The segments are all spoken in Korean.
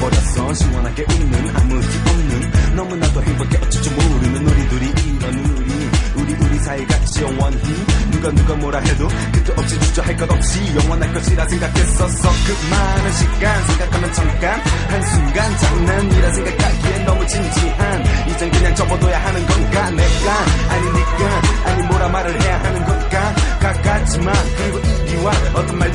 너 시원하게 웃는 아무 티 없는. 너무나도 행복해. 어쩔 줄 모르는 우리 둘이 이런 우리. 우리 우리 사이 같이 영원히. 누가 누가 뭐라 해도 끝도 없이 주저할 것 없이 영원할 것이라 생각했었어. 그 많은 시간 생각하면 잠깐 한순간 장난이라 생각하기엔 너무 진지한. 이젠 그냥 접어둬야 하는 건가 내가? 아니 니가. 아니 뭐라 말을 해야 하는 건가? 가깝지만 그리고 이기와 어떤 말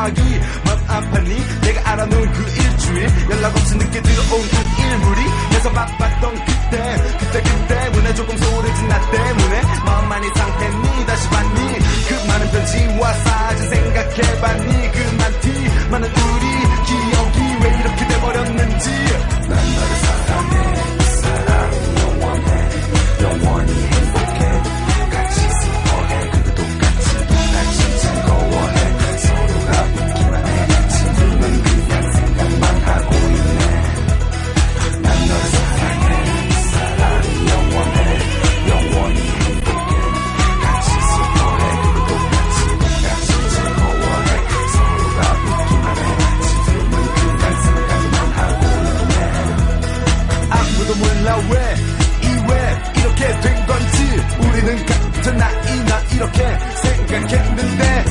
전화기 맘 아팠니 내가 알아놓은 그 일주일 연락 없이 늦게 들어온 그 일물이 내서 바빴던 그때 그때 그 때 문에 조금 소홀해진 나 때문에 마음 많이 상했니 다시 봤니? 그 많은 편지와 사진 생각해봤니? 그 많디 많은 우리 기억 아무도 몰라 왜 이왜 이렇게 된 건지 우리는 같은 나이나 이렇게 생각했는데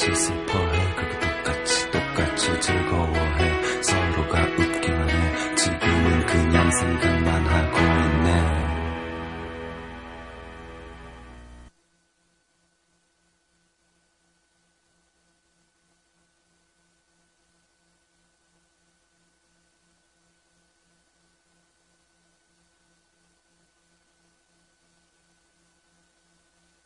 其死